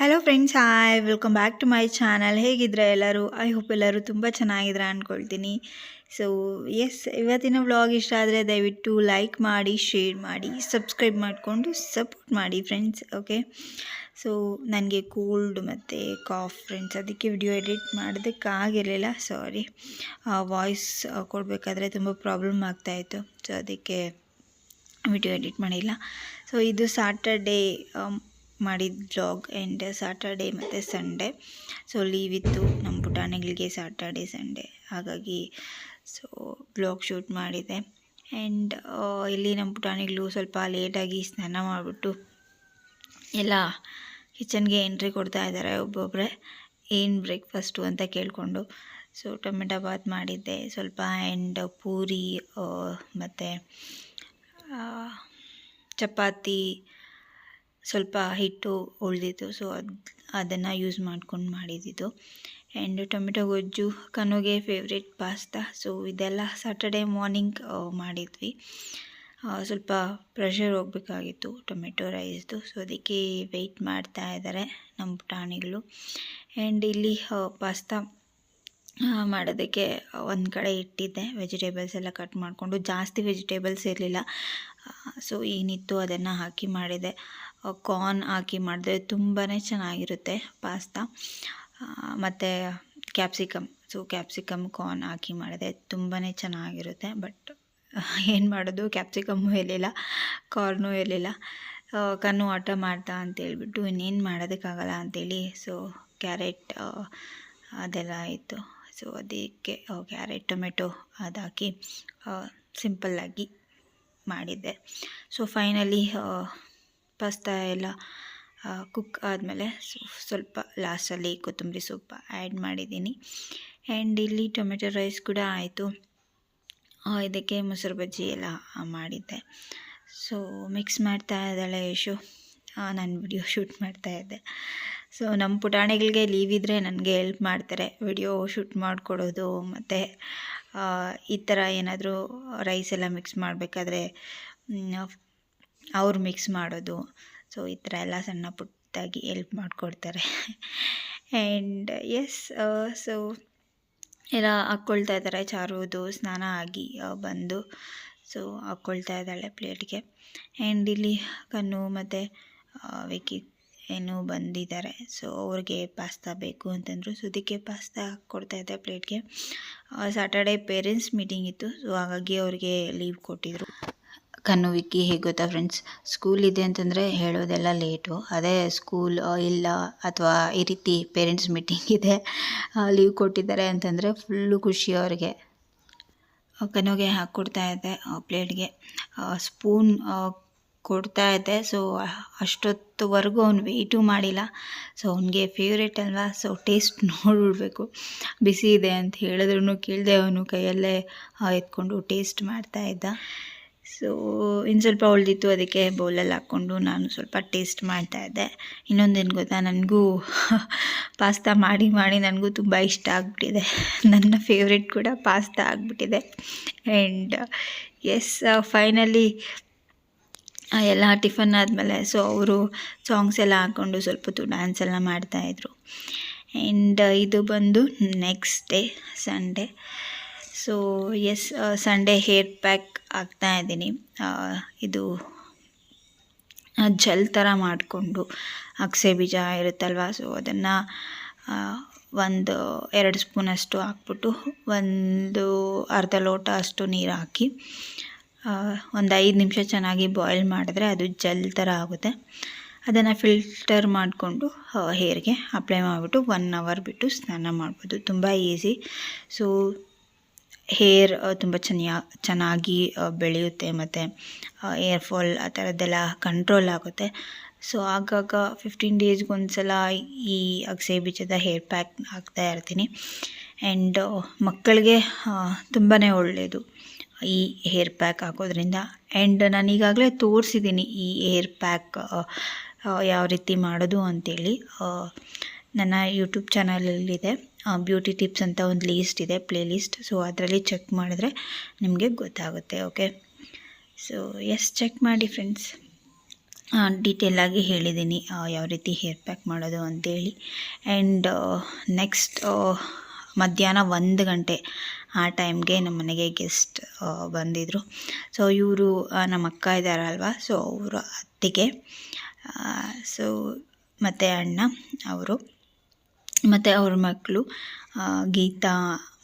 Hello friends hi welcome back to my channel ಹೇಗಿದ್ರೆ ಎಲ್ಲರೂ? I hope ಎಲ್ಲರೂ ತುಂಬ ಚೆನ್ನಾಗಿದ್ರೆ ಅಂದ್ಕೊಳ್ತೀನಿ ಸೊ ಎಸ್ ಇವತ್ತಿನ ವ್ಲಾಗ್ ಇಷ್ಟ ಆದರೆ ದಯವಿಟ್ಟು ಲೈಕ್ ಮಾಡಿ ಶೇರ್ ಮಾಡಿ ಸಬ್ಸ್ಕ್ರೈಬ್ ಮಾಡಿಕೊಂಡು ಸಪೋರ್ಟ್ ಮಾಡಿ ಫ್ರೆಂಡ್ಸ್ ಓಕೆ ಸೊ ನನಗೆ ಕೋಲ್ಡ್ ಮತ್ತು ಕಾಫ್ ಫ್ರೆಂಡ್ಸ್ ಅದಕ್ಕೆ ವಿಡಿಯೋ ಎಡಿಟ್ ಮಾಡೋದಕ್ಕಾಗಿರಲಿಲ್ಲ ಸಾರಿ ವಾಯ್ಸ್ ಕೊಡಬೇಕಾದ್ರೆ ತುಂಬ ಪ್ರಾಬ್ಲಮ್ ಆಗ್ತಾಯಿತ್ತು. ಸೊ ಅದಕ್ಕೆ ವಿಡಿಯೋ ಎಡಿಟ್ ಮಾಡಿಲ್ಲ. ಸೊ ಇದು ಸಾಟರ್ಡೇ ಮಾಡಿದ ಬ್ಲಾಗ್ ಆ್ಯಂಡ್ ಸಾಟರ್ಡೇ ಮತ್ತು ಸಂಡೇ ಸೊ ಲೀವ್ ಇತ್ತು ನಮ್ಮ ಪುಟಾಣಿಗಳಿಗೆ ಸಾಟರ್ಡೇ ಸಂಡೇ ಹಾಗಾಗಿ ಸೊ ಬ್ಲಾಗ್ ಶೂಟ್ ಮಾಡಿದೆ. ಆ್ಯಂಡ್ ಇಲ್ಲಿ ನಮ್ಮ ಪುಟಾಣಿಗಳು ಸ್ವಲ್ಪ ಲೇಟಾಗಿ ಸ್ನಾನ ಮಾಡಿಬಿಟ್ಟು ಎಲ್ಲ ಕಿಚನ್ಗೆ ಎಂಟ್ರಿ ಕೊಡ್ತಾ ಇದ್ದಾರೆ ಒಬ್ಬೊಬ್ಬರೇ ಏನು ಬ್ರೇಕ್ಫಾಸ್ಟು ಅಂತ ಕೇಳಿಕೊಂಡು. ಸೊ ಟೊಮೆಟೊ ಬಾತ್ ಮಾಡಿದ್ದೆ. ಸ್ವಲ್ಪ ಆ್ಯಂಡ್ ಪೂರಿ ಮತ್ತು ಚಪಾತಿ ಸ್ವಲ್ಪ ಹಿಟ್ಟು ಉಳಿದಿತ್ತು ಸೊ ಅದು, ಅದನ್ನು ಯೂಸ್ ಮಾಡ್ಕೊಂಡು ಮಾಡಿದ್ದಿದ್ದು ಆ್ಯಂಡ್ ಟೊಮೆಟೊ ಗೊಜ್ಜು ಕನುಗೆ ಫೇವ್ರೆಟ್ ಪಾಸ್ತಾ ಸೊ ಇದೆಲ್ಲ ಸ್ಯಾಟರ್ಡೇ ಮಾರ್ನಿಂಗ್ ಮಾಡಿದ್ವಿ. ಸ್ವಲ್ಪ ಪ್ರೆಷರ್ ಹೋಗಬೇಕಾಗಿತ್ತು ಟೊಮೆಟೊ ರೈಸ್ದು ಸೊ ಅದಕ್ಕೆ ವೆಯ್ಟ್ ಮಾಡ್ತಾ ಇದ್ದಾರೆ ನಮ್ಮ ಪುಟಾಣಿಗಳು ಆ್ಯಂಡ್ ಇಲ್ಲಿ ಪಾಸ್ತಾ ಮಾಡೋದಕ್ಕೆ ಒಂದು ಕಡೆ ಇಟ್ಟಿದ್ದೆ. ವೆಜಿಟೇಬಲ್ಸ್ ಎಲ್ಲ ಕಟ್ ಮಾಡಿಕೊಂಡು, ಜಾಸ್ತಿ ವೆಜಿಟೇಬಲ್ಸ್ ಇರಲಿಲ್ಲ. ಸೊ ಏನಿತ್ತು ಅದನ್ನು ಹಾಕಿ ಮಾಡಿದೆ. ಕಾರ್ನ್ ಹಾಕಿ ಮಾಡಿದೆ. ತುಂಬಾ ಚೆನ್ನಾಗಿರುತ್ತೆ ಪಾಸ್ತಾ ಮತ್ತು ಕ್ಯಾಪ್ಸಿಕಮ್ ಸೊ ಕ್ಯಾಪ್ಸಿಕಮ್ ಕಾರ್ನ್ ಹಾಕಿ ಮಾಡಿದೆ. ತುಂಬಾ ಚೆನ್ನಾಗಿರುತ್ತೆ ಬಟ್ ಏನು ಮಾಡೋದು? ಕ್ಯಾಪ್ಸಿಕಮ್ಮು ಇರಲಿಲ್ಲ ಕಾರ್ನು ಇರಲಿಲ್ಲ ಕಣ್ಣು ಆಟ ಮಾಡ್ತಾ ಅಂತೇಳ್ಬಿಟ್ಟು ಇನ್ನೇನು ಮಾಡೋದಕ್ಕಾಗಲ್ಲ ಅಂಥೇಳಿ ಸೊ ಕ್ಯಾರೆಟ್ ಅದೆಲ್ಲ ಇತ್ತು ಸೊ ಅದಕ್ಕೆ ಕ್ಯಾರೆಟ್ ಟೊಮೆಟೊ ಅದಾಕಿ ಸಿಂಪಲ್ಲಾಗಿ ಮಾಡಿದ್ದೆ. ಸೊ ಫೈನಲಿ ಪಾಸ್ತಾ ಎಲ್ಲ ಕುಕ್ ಆದಮೇಲೆ ಸ್ವಲ್ಪ ಲಾಸ್ಟಲ್ಲಿ ಕೊತ್ತಂಬರಿ ಸೊಪ್ಪು ಆ್ಯಡ್ ಮಾಡಿದ್ದೀನಿ. ಆ್ಯಂಡ್ ಇಲ್ಲಿ ಟೊಮೆಟೊ ರೈಸ್ ಕೂಡ ಆಯಿತು. ಇದಕ್ಕೆ ಮೊಸರು ಬಜ್ಜಿ ಎಲ್ಲ ಮಾಡಿದ್ದೆ. ಸೊ ಮಿಕ್ಸ್ ಮಾಡ್ತಾ ಇದ್ದಾಳೆ ಯಶು. ನಾನು ವಿಡಿಯೋ ಶೂಟ್ ಮಾಡ್ತಾ ಇದ್ದೆ. ಸೊ ನಮ್ಮ ಪುಟಾಣಿಗಳಿಗೆ ಲೀವ್ ಇದ್ದರೆ ನನಗೆ ಹೆಲ್ಪ್ ಮಾಡ್ತಾರೆ. ವಿಡಿಯೋ ಶೂಟ್ ಮಾಡಿಕೊಡೋದು, ಮತ್ತು ಈ ಥರ ಏನಾದರೂ ರೈಸ್ ಎಲ್ಲ ಮಿಕ್ಸ್ ಮಾಡಬೇಕಾದ್ರೆ ಅವ್ರು ಮಿಕ್ಸ್ ಮಾಡೋದು. ಸೊ ಈ ಥರ ಎಲ್ಲ ಸಣ್ಣ ಪುಟ್ಟದಾಗಿ ಎಲ್ಪ್ ಮಾಡಿಕೊಡ್ತಾರೆ. ಆ್ಯಂಡ್ ಎಸ್ ಸೊ ಎಲ್ಲ ಹಾಕ್ಕೊಳ್ತಾ ಇದ್ದಾರೆ. ಚಾರುವುದು ಸ್ನಾನ ಆಗಿ ಬಂದು ಸೊ ಹಾಕ್ಕೊಳ್ತಾ ಇದ್ದಾಳೆ ಪ್ಲೇಟ್ಗೆ ಆ್ಯಂಡ್ ಇಲ್ಲಿ ಕಣ್ಣು ಮತ್ತು ವಿಕಿ ಏನು ಬಂದಿದ್ದಾರೆ. ಸೊ ಅವ್ರಿಗೆ ಪಾಸ್ತಾ ಬೇಕು ಅಂತಂದರು. ಸೊ ಅದಕ್ಕೆ ಪಾಸ್ತಾ ಕೊಡ್ತಾಯಿದ್ದೆ ಪ್ಲೇಟ್ಗೆ ಸಾಟರ್ಡೇ ಪೇರೆಂಟ್ಸ್ ಮೀಟಿಂಗ್ ಇತ್ತು. ಸೊ ಹಾಗಾಗಿ ಅವ್ರಿಗೆ ಲೀವ್ ಕೊಟ್ಟಿದ್ರು. ಕಣ್ಣು ವಿಕ್ಕಿ ಹೇಗೆ ಗೊತ್ತಾ ಫ್ರೆಂಡ್ಸ್ ಸ್ಕೂಲ್ ಇದೆ ಅಂತಂದರೆ ಹೇಳೋದೆಲ್ಲ ಲೇಟು ಅದೇ ಸ್ಕೂಲ್ ಇಲ್ಲ ಅಥವಾ ಈ ರೀತಿ ಪೇರೆಂಟ್ಸ್ ಮೀಟಿಂಗ್ ಇದೆ. ಲೀವ್ ಕೊಟ್ಟಿದ್ದಾರೆ ಅಂತಂದರೆ ಫುಲ್ಲು ಖುಷಿ ಅವ್ರಿಗೆ. ಕಣ್ಣುಗೆ ಹಾಕ್ಕೊಡ್ತಾ ಇದ್ದೆ ಪ್ಲೇಟ್ಗೆ ಸ್ಪೂನ್ ಕೊಡ್ತಾ ಇದ್ದೆ. ಸೊ ಅಷ್ಟೊತ್ತುವರೆಗೂ ಅವ್ನು ವೆಯ್ಟು ಮಾಡಿಲ್ಲ. ಸೊ ಅವನಿಗೆ ಫೇವ್ರೇಟ್ ಅಲ್ವಾ? So taste ನೋಡಿಬಿಡ್ಬೇಕು. ಬಿಸಿ ಇದೆ ಅಂತ ಹೇಳಿದ್ರು ಕೇಳಿದೆ ಅವನು ಕೈಯಲ್ಲೇ ಎತ್ಕೊಂಡು ಟೇಸ್ಟ್ ಮಾಡ್ತಾ ಇದ್ದ. ಸೊ ಇನ್ನು ಸ್ವಲ್ಪ ಉಳಿದಿತ್ತು. ಅದಕ್ಕೆ ಬೌಲಲ್ಲಿ ಹಾಕ್ಕೊಂಡು ನಾನು ಸ್ವಲ್ಪ ಟೇಸ್ಟ್ ಮಾಡ್ತಾಯಿದ್ದೆ ಇನ್ನೊಂದೇನು ಗೊತ್ತಾ? ನನಗೂ ಪಾಸ್ತಾ ಮಾಡಿ ಮಾಡಿ ನನಗೂ ತುಂಬ ಇಷ್ಟ ಆಗಿಬಿಟ್ಟಿದೆ. ನನ್ನ ಫೇವ್ರೆಟ್ ಕೂಡ ಪಾಸ್ತಾ ಆಗಿಬಿಟ್ಟಿದೆ. ಆ್ಯಂಡ್ ಎಸ್ ಫೈನಲಿ ಎಲ್ಲ ಟಿಫನ್ ಆದಮೇಲೆ ಸೊ ಅವರು ಸಾಂಗ್ಸ್ ಎಲ್ಲ ಹಾಕ್ಕೊಂಡು ಸ್ವಲ್ಪ ಹೊತ್ತು ಡ್ಯಾನ್ಸ್ ಎಲ್ಲ ಮಾಡ್ತಾಯಿದ್ರು ಆ್ಯಂಡ್ ಇದು ಬಂದು next day Sunday so yes Sunday hair pack ಆಗ್ತಾ ಇದ್ದೀನಿ. ಇದು ಜೆಲ್ ಥರ ಮಾಡಿಕೊಂಡು ಅಗಸೆ ಬೀಜ ಇರುತ್ತಲ್ವ? ಸೊ ಅದನ್ನು ಒಂದು, ಎರಡು ಸ್ಪೂನಷ್ಟು ಹಾಕ್ಬಿಟ್ಟು ಒಂದು ಅರ್ಧ ಲೋಟ ಅಷ್ಟು ನೀರು ಹಾಕಿ ಒಂದು ಐದು ನಿಮಿಷ ಚೆನ್ನಾಗಿ ಬಾಯ್ಲ್ ಮಾಡಿದ್ರೆ ಅದು ಜೆಲ್ ಥರ ಆಗುತ್ತೆ. ಅದನ್ನು ಫಿಲ್ಟರ್ ಮಾಡಿಕೊಂಡು ಹೇರ್ಗೆ ಅಪ್ಲೈ ಮಾಡಿಬಿಟ್ಟು ಒನ್ ಅವರ್ ಬಿಟ್ಟು ಸ್ನಾನ ಮಾಡ್ಬೋದು. ತುಂಬ ಈಸಿ ಸೊ ಹೇರ್ ತುಂಬ ಚೆನ್ನ ಚೆನ್ನಾಗಿ ಬೆಳೆಯುತ್ತೆ ಮತ್ತು ಏರ್ ಫಾಲ್ ಆ ಥರದ್ದೆಲ್ಲ ಕಂಟ್ರೋಲ್ ಆಗುತ್ತೆ. ಸೊ ಆಗಾಗ ಫಿಫ್ಟೀನ್ ಡೇಸ್ಗೆ ಒಂದು ಸಲ ಈ ಅಗಸೆ ಬೀಜದ ಹೇರ್ ಪ್ಯಾಕ್ ಹಾಕ್ತಾ ಇರ್ತೀನಿ. ಆ್ಯಂಡ್ ಮಕ್ಕಳಿಗೆ ತುಂಬಾ ಒಳ್ಳೆಯದು ಈ ಹೇರ್ ಪ್ಯಾಕ್ ಹಾಕೋದ್ರಿಂದ. ಆ್ಯಂಡ್ ನಾನು ಈಗಾಗಲೇ ತೋರಿಸಿದ್ದೀನಿ ಈ ಹೇರ್ ಪ್ಯಾಕ್ ಯಾವ ರೀತಿ ಮಾಡೋದು ಅಂತೇಳಿ. ನನ್ನ ಯೂಟ್ಯೂಬ್ ಚಾನಲಲ್ಲಿದೆ ಬ್ಯೂಟಿ ಟಿಪ್ಸ್ ಅಂತ ಒಂದು ಲೀಸ್ಟ್ ಇದೆ ಪ್ಲೇ ಲಿಸ್ಟ್ ಸೊ ಅದರಲ್ಲಿ ಚೆಕ್ ಮಾಡಿದ್ರೆ ನಿಮಗೆ ಗೊತ್ತಾಗುತ್ತೆ ಓಕೆ ಸೊ ಎಸ್ ಚೆಕ್ ಮಾಡಿ ಫ್ರೆಂಡ್ಸ್ ಡೀಟೇಲಾಗಿ ಹೇಳಿದ್ದೀನಿ ಯಾವ ರೀತಿ ಹೇರ್ ಪ್ಯಾಕ್ ಮಾಡೋದು ಅಂತೇಳಿ. ಆ್ಯಂಡ್ ನೆಕ್ಸ್ಟ್ ಮಧ್ಯಾಹ್ನ ಒಂದು ಗಂಟೆ. ಆ ಟೈಮ್ಗೆ ನಮ್ಮ ಮನೆಗೆ ಗೆಸ್ಟ್ ಬಂದಿದ್ದರು ಸೊ ಇವರು ನಮ್ಮ ಅಕ್ಕ ಇದ್ದಾರಲ್ವ? ಸೊ ಅವರ ಅತ್ತಿಗೆ ಸೊ ಮತ್ತು ಅಣ್ಣ, ಅವರು, ಮತ್ತು ಅವ್ರ ಮಕ್ಕಳು ಗೀತಾ,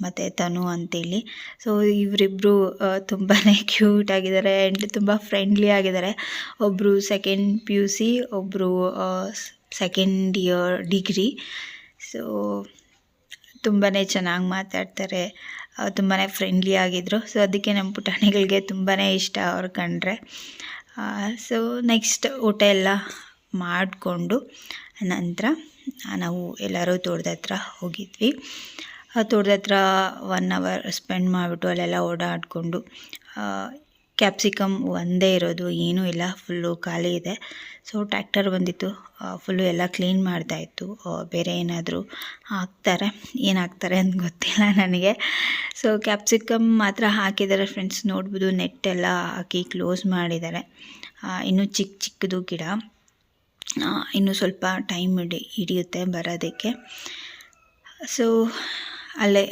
ಮತ್ತು ತನು ಅಂತೇಳಿ. ಸೊ ಇವರಿಬ್ಬರು ತುಂಬಾ ಕ್ಯೂಟ್ ಆಗಿದ್ದಾರೆ ಆ್ಯಂಡ್ ತುಂಬ ಫ್ರೆಂಡ್ಲಿ ಆಗಿದ್ದಾರೆ. ಒಬ್ಬರು ಸೆಕೆಂಡ್ ಪಿ ಯು ಸಿ ಒಬ್ಬರು ಸೆಕೆಂಡ್ ಇಯರ್ ಡಿಗ್ರಿ ಸೊ ತುಂಬಾ ಚೆನ್ನಾಗಿ ಮಾತಾಡ್ತಾರೆ. ತುಂಬಾ ಫ್ರೆಂಡ್ಲಿ ಆಗಿದ್ದರು ಸೊ ಅದಕ್ಕೆ ನಮ್ಮ ಪುಟಾಣಿಗಳಿಗೆ ತುಂಬಾ ಇಷ್ಟ ಅವ್ರು ಕಂಡ್ರೆ. ಸೊ ನೆಕ್ಸ್ಟ್ ಊಟ ಎಲ್ಲ ಮಾಡಿಕೊಂಡು ನಂತರ ನಾವು ಎಲ್ಲರೂ ತೋಟದ ಹೋಗಿದ್ವಿ. ತೋಟದ ಹತ್ರ ಒನ್ ಅವರ್ ಸ್ಪೆಂಡ್ ಮಾಡಿಬಿಟ್ಟು ಅಲ್ಲೆಲ್ಲ ಓಡಾಡಿಕೊಂಡು ಕ್ಯಾಪ್ಸಿಕಮ್ ಒಂದೇ ಇರೋದು, ಏನೂ ಇಲ್ಲ, ಫುಲ್ಲು ಖಾಲಿ ಇದೆ. ಸೊ ಟ್ಯಾಕ್ಟರ್ ಬಂದಿತ್ತು. ಫುಲ್ಲು ಎಲ್ಲ ಕ್ಲೀನ್ ಮಾಡ್ತಾಯಿತ್ತು ಬೇರೆ ಏನಾದರೂ ಹಾಕ್ತಾರೆ, ಏನು ಹಾಕ್ತಾರೆ ಅಂತ ಗೊತ್ತಿಲ್ಲ ನನಗೆ. ಸೊ ಕ್ಯಾಪ್ಸಿಕಮ್ ಮಾತ್ರ ಹಾಕಿದ್ದಾರೆ ಫ್ರೆಂಡ್ಸ್ ನೋಡ್ಬೋದು ನೆಟ್ಟೆಲ್ಲ ಹಾಕಿ ಕ್ಲೋಸ್ ಮಾಡಿದ್ದಾರೆ. ಇನ್ನೂ ಚಿಕ್ಕ ಚಿಕ್ಕದು ಗಿಡ. ಇನ್ನೂ ಸ್ವಲ್ಪ ಟೈಮ್ ಹಿಡಿ, ಹಿಡಿಯುತ್ತೆ ಬರೋದಕ್ಕೆ. ಸೊ ಅಲ್ಲೇ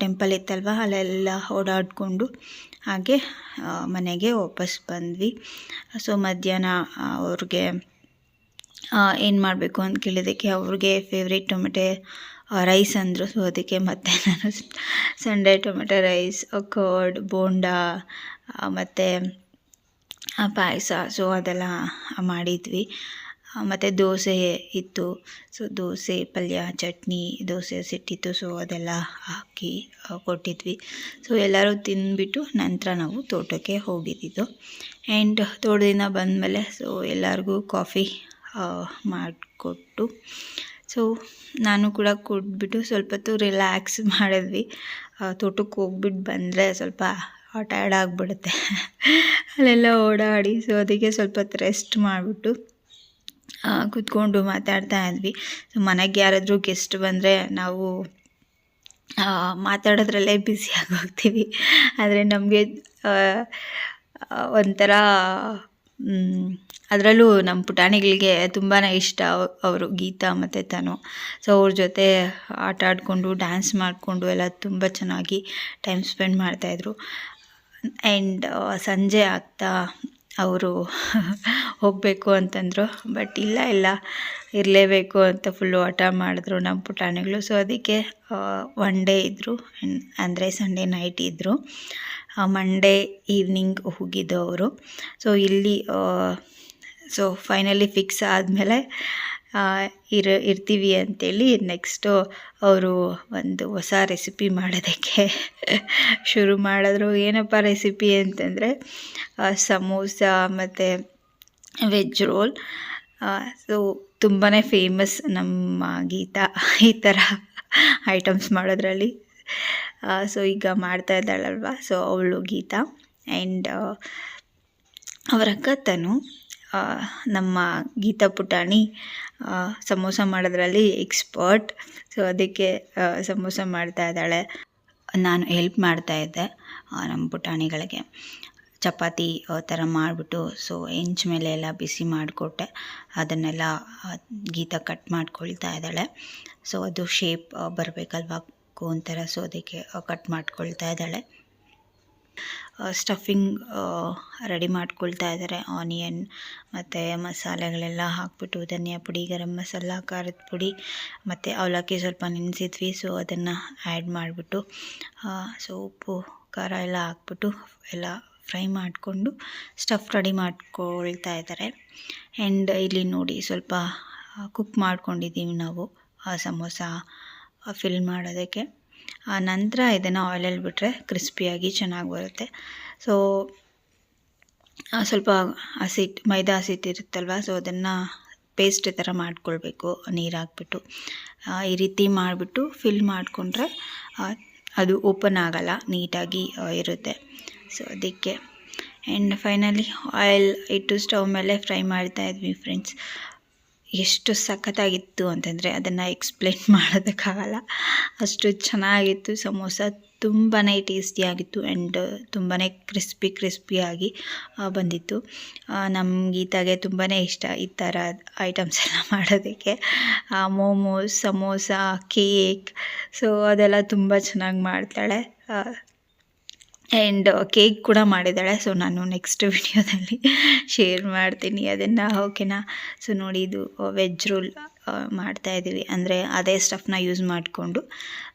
ಟೆಂಪಲ್ ಇತ್ತಲ್ವ? ಅಲ್ಲೆಲ್ಲ ಓಡಾಡಿಕೊಂಡು ಹಾಗೆ ಮನೆಗೆ ವಾಪಸ್ ಬಂದ್ವಿ. ಸೊ ಮಧ್ಯಾಹ್ನ ಅವ್ರಿಗೆ ಏನು ಮಾಡಬೇಕು ಅಂತ ಕೇಳಿದ್ದಕ್ಕೆ ಅವ್ರಿಗೆ ಫೇವ್ರೇಟ್ ಟೊಮೆಟೆ ರೈಸ್ ಅಂದರು. ಸೊ ಅದಕ್ಕೆ ಮತ್ತೆ ನಾನು Sunday tomato rice curd bonda ಮತ್ತು ಪಾಯಸ. ಸೊ ಅದೆಲ್ಲ ಮಾಡಿದ್ವಿ. ಮತ್ತು ದೋಸೆ ಇತ್ತು. ಸೊ ದೋಸೆ, ಪಲ್ಯ, ಚಟ್ನಿ, ದೋಸೆ ಸಿಟ್ಟಿತ್ತು. ಸೊ ಅದೆಲ್ಲ ಹಾಕಿ ಕೊಟ್ಟಿದ್ವಿ. ಸೊ ಎಲ್ಲರೂ ತಿಂದ್ಬಿಟ್ಟು ನಂತರ ನಾವು ತೋಟಕ್ಕೆ ಹೋಗಿದ್ದಿದ್ದು ಆ್ಯಂಡ್ ತೋಟದಿಂದ ಬಂದಮೇಲೆ ಸೊ ಎಲ್ಲರಿಗೂ ಕಾಫಿ ಮಾಡಿಕೊಟ್ಟು ಸೊ ನಾನು ಕೂಡ ಕುಡಿದ್ಬಿಟ್ಟು ಸ್ವಲ್ಪ ಹೊತ್ತು ರಿಲ್ಯಾಕ್ಸ್ ಮಾಡಿದ್ವಿ. ತೋಟಕ್ಕೆ ಹೋಗ್ಬಿಟ್ಟು ಬಂದರೆ ಸ್ವಲ್ಪ ಟಯರ್ಡ್ ಆಗಿಬಿಡುತ್ತೆ. ಅಲ್ಲೆಲ್ಲ ಓಡಾಡಿ ಸೊ ಅದಕ್ಕೆ ಸ್ವಲ್ಪ ಹೊತ್ತು ರೆಸ್ಟ್ ಮಾಡಿಬಿಟ್ಟು ಕೂತ್ಕೊಂಡು ಮಾತಾಡ್ತಾ ಇದ್ವಿ. ಸೊ, ಮನೆಗೆ ಯಾರಾದರೂ ಗೆಸ್ಟ್ ಬಂದರೆ ನಾವು ಮಾತಾಡೋದ್ರಲ್ಲೇ ಬ್ಯುಸಿಯಾಗಿ ಹೋಗ್ತೀವಿ ಆದರೆ ನಮಗೆ ಒಂಥರ ಅದರಲ್ಲೂ ನಮ್ಮ ಪುಟಾಣಿಗಳಿಗೆ ತುಂಬಾ ಇಷ್ಟ ಅವರು ಗೀತಾ ಮತ್ತು ತನು. ಸೊ, ಅವ್ರ ಜೊತೆ ಆಟ ಆಡಿಕೊಂಡು ಡ್ಯಾನ್ಸ್ ಮಾಡಿಕೊಂಡು ಎಲ್ಲ ತುಂಬ ಚೆನ್ನಾಗಿ ಟೈಮ್ ಸ್ಪೆಂಡ್ ಮಾಡ್ತಾಯಿದ್ರು ಆ್ಯಂಡ್ ಸಂಜೆ ಆಗ್ತಾ ಅವರು ಹೋಗಬೇಕು ಅಂತಂದರು. ಬಟ್ ಇಲ್ಲ ಇಲ್ಲ. ಇರಲೇಬೇಕು ಅಂತ ಫುಲ್ಲು ಹಠ ಮಾಡಿದ್ರು ನಮ್ಮ ಪುಟಾಣಿಗಳು. ಸೊ ಅದಕ್ಕೆ ಒನ್ ಡೇ ಇದ್ದರು ಅಂದರೆ ಸಂಡೇ ನೈಟ್ ಇದ್ದರು ಮಂಡೇ ಈವ್ನಿಂಗ್ ಹೋಗಿದ್ದು ಅವರು. ಸೊ ಇಲ್ಲಿ ಸೊ ಫೈನಲಿ ಫಿಕ್ಸ್ ಆದಮೇಲೆ ಇರ, ಇರ್ತೀವಿ ಅಂತೇಳಿ ನೆಕ್ಸ್ಟು ಅವರು ಒಂದು ಹೊಸ ರೆಸಿಪಿ ಮಾಡೋದಕ್ಕೆ ಶುರು ಮಾಡಿದ್ರು. ಏನಪ್ಪ ರೆಸಿಪಿ ಅಂತಂದರೆ ಸಮೋಸ ಮತ್ತು ವೆಜ್ ರೋಲ್. ಸೊ ತುಂಬಾ ಫೇಮಸ್ ನಮ್ಮ ಗೀತಾ ಈ ಥರ ಐಟಮ್ಸ್ ಮಾಡೋದ್ರಲ್ಲಿ. ಸೊ ಈಗ ಮಾಡ್ತಾ ಇದ್ದಾಳಲ್ವ? ಸೊ ಅವಳು ಗೀತಾ. ಆ್ಯಂಡ್ ಅವರ ಅಕ್ಕ ತನು. ನಮ್ಮ ಗೀತಾ ಪುಟಾಣಿ ಸಮೋಸ ಮಾಡೋದ್ರಲ್ಲಿ ಎಕ್ಸ್ಪರ್ಟ್ ಸೊ ಅದಕ್ಕೆ ಸಮೋಸ ಮಾಡ್ತಾ ಇದ್ದಾಳೆ. ನಾನು ಹೆಲ್ಪ್ ಮಾಡ್ತಾ ಇದ್ದೆ ನಮ್ಮ ಪುಟಾಣಿಗಳಿಗೆ. ಚಪಾತಿ ಥರ ಮಾಡಿಬಿಟ್ಟು ಸೊ ಹೆಂಚ್ ಮೇಲೆ ಎಲ್ಲ ಬಿಸಿ ಮಾಡಿಕೊಟ್ಟೆ. ಅದನ್ನೆಲ್ಲ ಗೀತಾ ಕಟ್ ಮಾಡ್ಕೊಳ್ತಾ ಇದ್ದಾಳೆ. ಸೊ ಅದು ಶೇಪ್ ಬರಬೇಕಲ್ವಾ? ಕೋನ್ ಥರ ಸೊ ಅದಕ್ಕೆ ಕಟ್ ಮಾಡ್ಕೊಳ್ತಾ ಇದ್ದಾಳೆ. ಸ್ಟಫಿಂಗ್ ರೆಡಿ ಮಾಡ್ಕೊಳ್ತಾ ಇದ್ದಾರೆ ಆನಿಯನ್ ಮತ್ತು ಮಸಾಲೆಗಳೆಲ್ಲ ಹಾಕ್ಬಿಟ್ಟು ಧನಿಯಾ ಪುಡಿ, ಗರಂ ಮಸಾಲ, ಖಾರದ ಪುಡಿ ಮತ್ತು ಅವಲಕ್ಕಿ ಸ್ವಲ್ಪ ನೆನೆಸಿದ್ವಿ. ಸೊ ಅದನ್ನು ಆ್ಯಡ್ ಮಾಡಿಬಿಟ್ಟು ಸೊ ಉಪ್ಪು, ಖಾರ ಎಲ್ಲ ಹಾಕ್ಬಿಟ್ಟು ಎಲ್ಲ ಫ್ರೈ ಮಾಡಿಕೊಂಡು ಸ್ಟಫ್ ರೆಡಿ ಮಾಡ್ಕೊಳ್ತಾ ಇದ್ದಾರೆ ಆ್ಯಂಡ್ ಇಲ್ಲಿ ನೋಡಿ ಸ್ವಲ್ಪ ಕುಕ್ ಮಾಡ್ಕೊಂಡಿದ್ದೀವಿ ನಾವು ಆ ಸಮೋಸ ಫಿಲ್ ಮಾಡೋದಕ್ಕೆ. ಆ ನಂತರ ಇದನ್ನು ಆಯಿಲಲ್ಲಿ ಬಿಟ್ಟರೆ ಕ್ರಿಸ್ಪಿಯಾಗಿ ಚೆನ್ನಾಗಿ ಬರುತ್ತೆ. ಸೊ ಸ್ವಲ್ಪ ಹಸಿಟ್ಟು ಮೈದಾ ಹಸಿಟ್ಟು ಇರುತ್ತಲ್ವ ಸೊ ಅದನ್ನು ಪೇಸ್ಟ್ ಥರ ಮಾಡ್ಕೊಳ್ಬೇಕು, ನೀರು ಹಾಕ್ಬಿಟ್ಟು. ಈ ರೀತಿ ಮಾಡಿಬಿಟ್ಟು ಫಿಲ್ ಮಾಡಿಕೊಂಡ್ರೆ ಅದು ಓಪನ್ ಆಗಲ್ಲ, ನೀಟಾಗಿ ಇರುತ್ತೆ. ಸೊ ಅದಕ್ಕೆ. ಆ್ಯಂಡ್ ಫೈನಲಿ ಆಯಿಲ್ ಇಟ್ಟು ಸ್ಟವ್ ಮೇಲೆ ಫ್ರೈ ಮಾಡ್ತಾ ಇದ್ವಿ ಫ್ರೆಂಡ್ಸ್ ಎಷ್ಟು ಸಖತ್ತಾಗಿತ್ತು ಅಂತಂದರೆ ಅದನ್ನು ಎಕ್ಸ್ಪ್ಲೇನ್ ಮಾಡೋದಕ್ಕಾಗಲ್ಲ. ಅಷ್ಟು ಚೆನ್ನಾಗಿತ್ತು, ಸಮೋಸ ತುಂಬಾ ಟೇಸ್ಟಿಯಾಗಿತ್ತು ಆ್ಯಂಡ್ ತುಂಬಾ ಕ್ರಿಸ್ಪಿ ಕ್ರಿಸ್ಪಿಯಾಗಿ ಬಂದಿತ್ತು. ನಮ್ಗೆ ತುಂಬಾ ಇಷ್ಟ ಈ ಥರ ಐಟಮ್ಸ್ ಎಲ್ಲ ಮಾಡೋದಕ್ಕೆ. ಮೋಮೋಸ್ ಸಮೋಸ ಕೇಕ್ ಸೊ ಅದೆಲ್ಲ ತುಂಬ ಚೆನ್ನಾಗಿ ಮಾಡ್ತಾಳೆ. ಆ್ಯಂಡ್ ಕೇಕ್ ಕೂಡ ಮಾಡಿದ್ದಾಳೆ. ಸೊ ನಾನು ನೆಕ್ಸ್ಟ್ ವಿಡಿಯೋದಲ್ಲಿ ಶೇರ್ ಮಾಡ್ತೀನಿ ಅದನ್ನು. ಓಕೆನಾ ಸೊ ನೋಡಿ ಇದು ವೆಜ್ ರೋಲ್ ಮಾಡ್ತಾ ಇದ್ದೀವಿ. ಅಂದರೆ ಅದೇ ಸ್ಟಫ್ನ ಯೂಸ್ ಮಾಡಿಕೊಂಡು.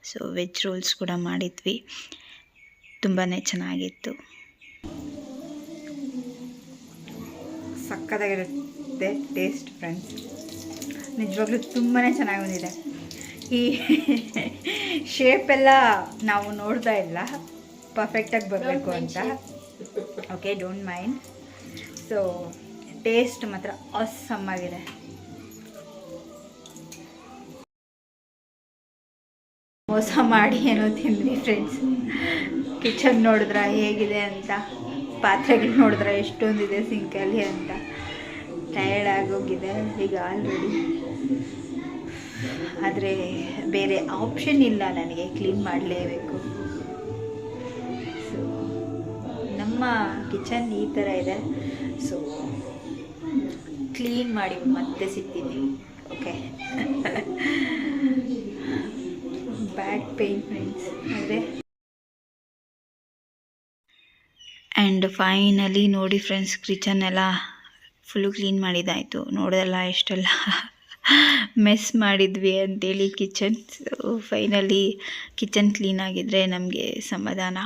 ಸೊ ವೆಜ್ ರೋಲ್ಸ್ ಕೂಡ ಮಾಡಿದ್ವಿ. ತುಂಬಾ ಚೆನ್ನಾಗಿತ್ತು. ಸಕ್ಕತ್ತಾಗಿರುತ್ತೆ ಟೇಸ್ಟ್ ಫ್ರೆಂಡ್ಸ್ ನಿಜವಾಗ್ಲೂ ತುಂಬಾ ಚೆನ್ನಾಗಿ ಬಂದಿದೆ. ಈ ಶೇಪೆಲ್ಲ ನಾವು ನೋಡ್ತಾ ಇಲ್ಲ. ಪರ್ಫೆಕ್ಟಾಗಿ ಬರಬೇಕು ಅಂತ. Okay don't mind so taste ಮಾತ್ರ ಅಸಮ್ಮಾಗಿದೆ ಆಗಿದೆ. ಮೋಸ ಮಾಡಿ ಏನೋ ತಿಂದ್ವಿ ಫ್ರೆಂಡ್ಸ್ ಕಿಚನ್ ನೋಡಿದ್ರ ಹೇಗಿದೆ ಅಂತ ಪಾತ್ರೆಗಳು ನೋಡಿದ್ರ ಎಷ್ಟೊಂದಿದೆ ಸಿಂಕಲ್ಲಿ ಅಂತ. ಟಯರ್ಡ್ ಆಗೋಗಿದೆ ಈಗ ಆಲ್ರೆಡಿ ಆದರೆ ಬೇರೆ ಆಪ್ಷನ್ ಇಲ್ಲ ನನಗೆ ಕ್ಲೀನ್ ಮಾಡಲೇಬೇಕು. ಕಿಚನ್ ಈ ಥರ ಇದೆ. ಸೊ ಕ್ಲೀನ್ ಮಾಡಿ ಮತ್ತೆ ಸಿಗ್ತೀನಿ. ಓಕೆ ಬ್ಯಾಕ್ ಪೇನ್ ಫ್ರೆಂಡ್ಸ್ ಅಂದರೆ ಆ್ಯಂಡ್ ಫೈನಲಿ ನೋಡಿ ಫ್ರೆಂಡ್ಸ್ ಕಿಚನ್ ಎಲ್ಲ ಫುಲ್ಲು ಕ್ಲೀನ್ ಮಾಡಿದ್ದಾಯಿತು ನೋಡೋದಲ್ಲ ಎಷ್ಟೆಲ್ಲ ಮೆಸ್ ಮಾಡಿದ್ವಿ ಅಂತೇಳಿ kitchen. So finally kitchen clean ಆಗಿದ್ದರೆ ನಮಗೆ ಸಮಾಧಾನ.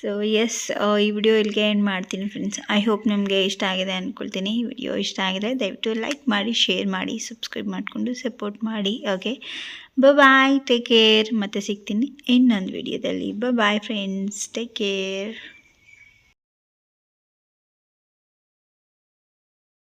ಸೊ ಎಸ್ ಈ ವಿಡಿಯೋ ಇಲ್ಲಿಗೆ ಎಂಡ್ ಮಾಡ್ತೀನಿ ಫ್ರೆಂಡ್ಸ್ ಐ ಹೋಪ್ ನಿಮಗೆ ಇಷ್ಟ ಆಗಿದೆ ಅಂದ್ಕೊಳ್ತೀನಿ ಈ ವಿಡಿಯೋ ಇಷ್ಟ ಆಗಿದೆ ದಯವಿಟ್ಟು ಲೈಕ್ ಮಾಡಿ ಶೇರ್ ಮಾಡಿ ಸಬ್ಸ್ಕ್ರೈಬ್ ಮಾಡಿಕೊಂಡು ಸಪೋರ್ಟ್ ಮಾಡಿ ಓಕೆ ಬ ಬಾಯ್ ಟೇಕ್ ಕೇರ್ ಮತ್ತೆ ಸಿಗ್ತೀನಿ ಇನ್ನೊಂದು ವಿಡಿಯೋದಲ್ಲಿ ಬ ಬಾಯ್ ಫ್ರೆಂಡ್ಸ್ ಟೇಕ್ ಕೇರ್